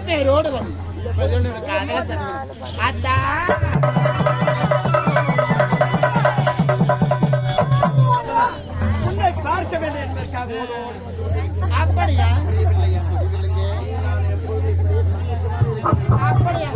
பேரோடு வரும் உன்னை பார்க்க வேண்டும் என்பதற்காக அப்படியா அப்படியா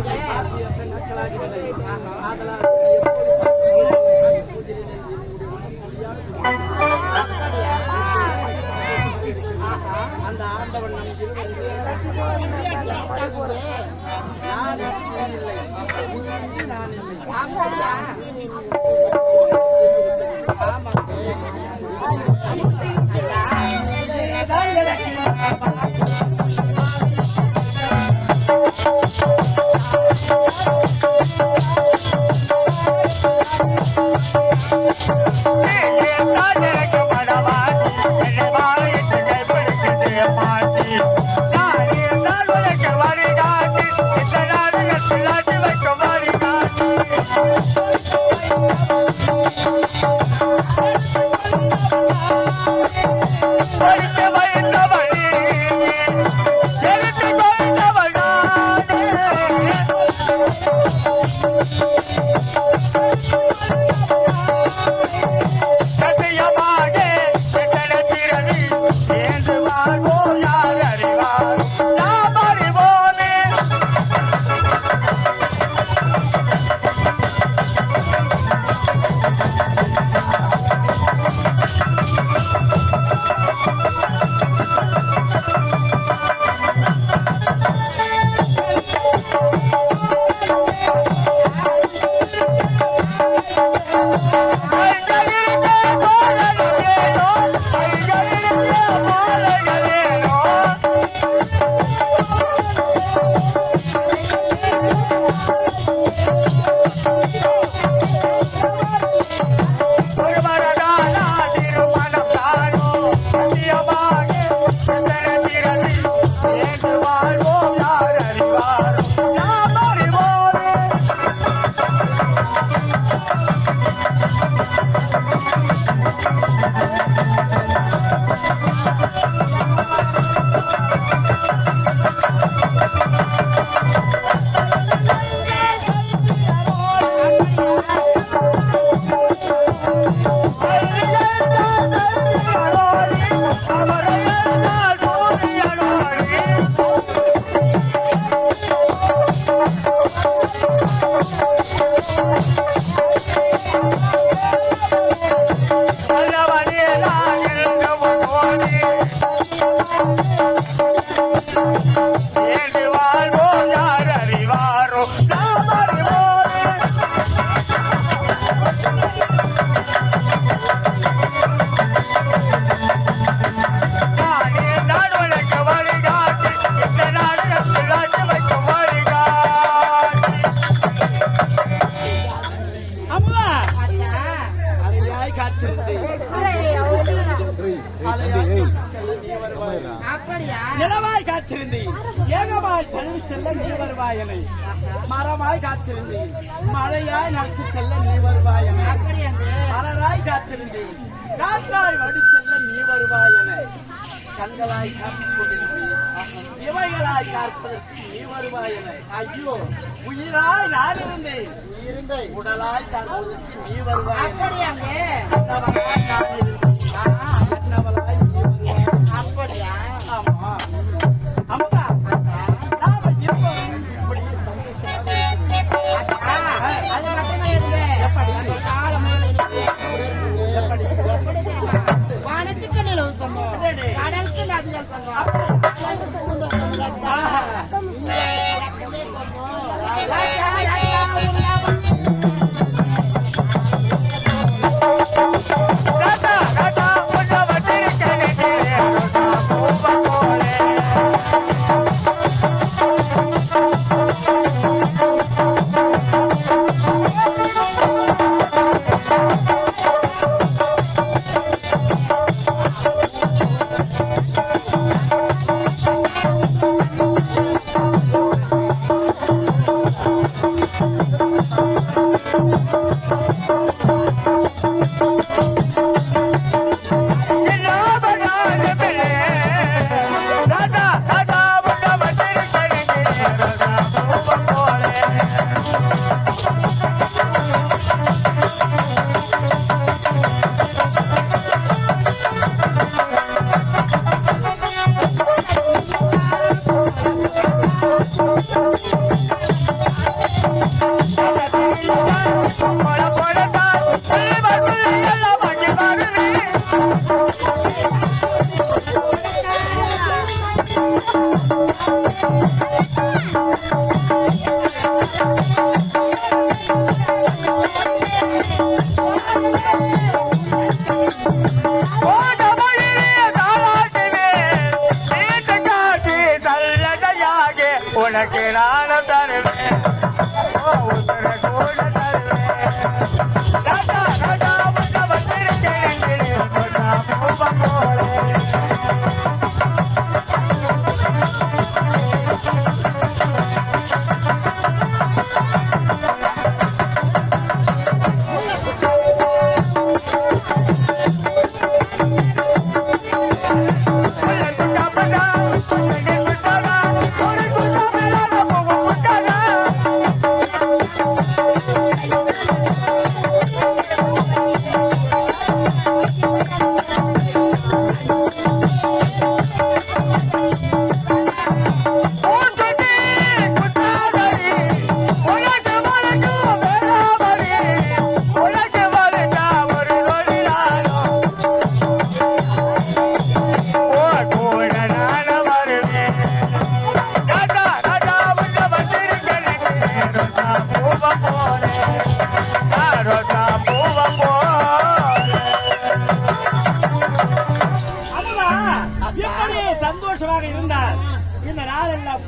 நிலவாய் காத்திருந்தேன். ஏகமாய் தழுவி செல்ல நீ வருவாயனை மரமாய் காத்திருந்தேன். மழையாய் நடத்தி செல்ல நீ வருவாயனை மலராய் காத்திருந்தேன். காற்றாய் வடி செல்ல நீ வருவாயனை கண்களாய் காத்துக் கொண்டிருந்தேன். இவைகளாய் காப்பதற்கு நீ வருவாயனை ஐயோ உயிராய் நான் இருந்தேன் உடலாய் காப்பதற்கு நீ வருவாய் நான் இருந்தேன் வானத்துக்கு நிலவு சங்கம் கடலுக்கு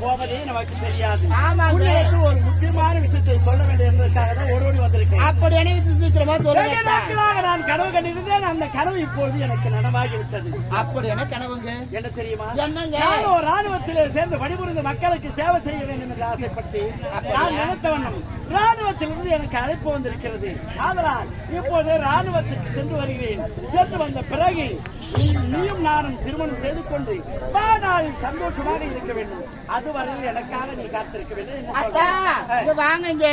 போவதே நமக்கு தெரியாது. உங்களுக்கு ஒரு முக்கியமான விஷயத்தை சொல்ல வேண்டும் என்பதற்காக தான் ஓடோடி வந்திருக்கேன். அப்படி நினைவு சீக்கிரமா நாட்களாக நான் கனவு கண்டிருந்தேன். அந்த கனவு இப்பொழுது எனக்கு நனவாகி விட்டது அப்படி என்ன கனவுங்க? என்ன தெரியுமா? என்னங்க? நான் ஒரு ராணுவத்திலே சேர்ந்து பணிபுரிந்து மக்களுக்கு சேவை செய்ய வேண்டும் என்று ஆசைப்பட்டு நான் நினைத்த வண்ணம் ராணுவத்திலிருந்து எனக்கு அழைப்பு வந்திருக்கிறது. ஆதலால் இப்போது ராணுவத்துக்கு சென்று வருகிறேன். சென்று வந்த பிறகு நீயும் நானும் திருமணம் செய்து கொண்டு நாளில் சந்தோஷமாக இருக்க வேண்டும். அதுவரையில் எனக்காக நீ காத்திருக்க வேண்டும் வாங்க இங்க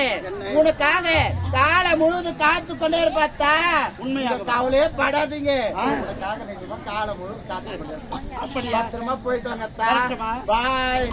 உனக்காக காலை முழுவதும் காத்து கொண்டே இருப்பாத்தா உண்மையாக இந்த கவலையே படாதீங்க. உனக்காக நிஜமா காலை முழுவதும் காத்து கொண்டே. அப்படியா? பத்திரமா போயிட்டு வாங்க வரட்டுமா? பாய்.